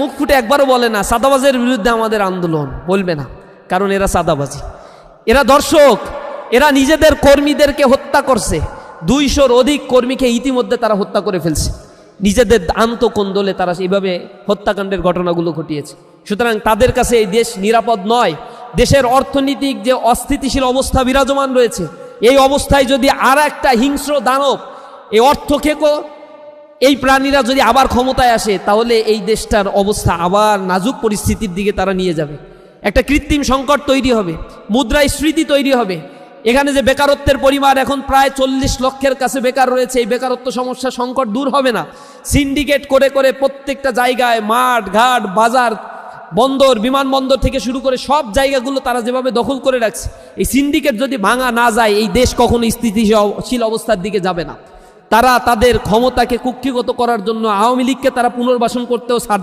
মুখ ফুটে একবারও বলে না, সাদাবাজের বিরুদ্ধে আমাদের আন্দোলন, বলবে না, কারণ এরা সাদাবাজি। এরা দর্শক, এরা নিজেদের কর্মীদেরকে হত্যা করছে, দুইশোর অধিক কর্মীকে ইতিমধ্যে তারা হত্যা করে ফেলছে। নিজেদের আন্তকোন্দলে তারা এইভাবে হত্যাকাণ্ডের ঘটনাগুলো ঘটিয়েছে। সুতরাং তাদের কাছে এই দেশ নিরাপদ নয়। দেশের অর্থনৈতিক যে অস্থিতিশীল অবস্থা বিরাজমান রয়েছে, এই অবস্থায় যদি আর একটা হিংস্র দানব, এই অর্থ খেকো এই প্রাণীরা যদি আবার ক্ষমতায় আসে, তাহলে এই দেশটার অবস্থা আবার নাজুক পরিস্থিতির দিকে তারা নিয়ে যাবে। একটা কৃত্রিম সংকট তৈরি হবে, মুদ্রাস্ফীতি তৈরি হবে। এখানে যে বেকারত্বের পরিমাণ এখন প্রায় চল্লিশ লক্ষের কাছে বেকার রয়েছে, এই বেকারত্ব সমস্যা সংকট দূর হবে না। সিন্ডিকেট করে করে প্রত্যেকটা জায়গায় মাঠ, ঘাট, বাজার, বন্দর, বিমানবন্দর থেকে শুরু করে সব জায়গাগুলো তারা যেভাবে দখল করে রাখছে, এই সিন্ডিকেট যদি ভাঙা না যায়, এই দেশ কখনো স্থিতিশীল অবস্থার দিকে যাবে না। তারা তাদের ক্ষমতাকে কুক্ষিগত করার জন্য আওয়ামী লীগকে তারা পুনর্বাসন করতেও সার